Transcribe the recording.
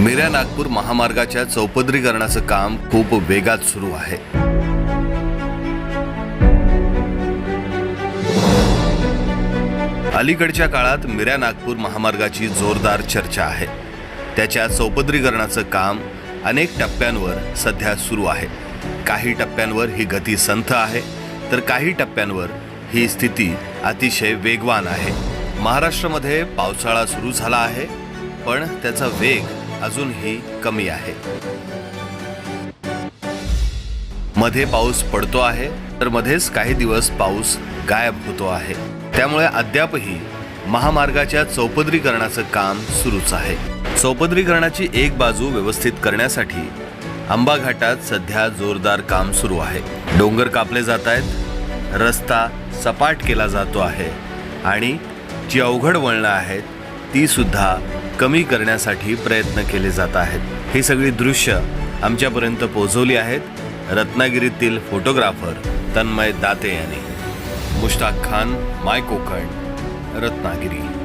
मिऱ्या नागपूर महामार्गाच्या चौपदरीकरणाचं काम खूप वेगात सुरू आहे. अलीकडच्या काळात मिऱ्या नागपूर महामार्गाची जोरदार चर्चा आहे. त्याच्या चौपदरीकरणाचं काम अनेक टप्प्यांवर सध्या सुरू आहे. काही टप्प्यांवर ही गती संथ आहे तर काही टप्प्यांवर ही स्थिती अतिशय वेगवान आहे. महाराष्ट्रामध्ये पावसाळा सुरू झाला आहे पण त्याचा वेग अजूनही कमी आहे. मध्ये पाऊस पडतो आहे तर मध्येच काही दिवस पाऊस गायब होतो आहे. त्यामुळे अद्यापही महामार्गाच्या चौपदरीकरणाचं काम सुरूच आहे. चौपदरीकरणाची एक बाजू व्यवस्थित करण्यासाठी आंबा घाटात सध्या जोरदार काम सुरू आहे. डोंगर कापले जात आहेत रस्ता सपाट केला जातो आहे आणि जी अवघड वळणं आहेत ती सुद्धा कमी करण्यासाठी प्रयत्न केले जात आहेत. ही सगळी दृश्य आमच्यापर्यंत पोहोचवली आहेत. रत्नागिरीतील फोटोग्राफर तन्मय दाते यांनी. मुश्ताक खान माय कोकण रत्नागिरी.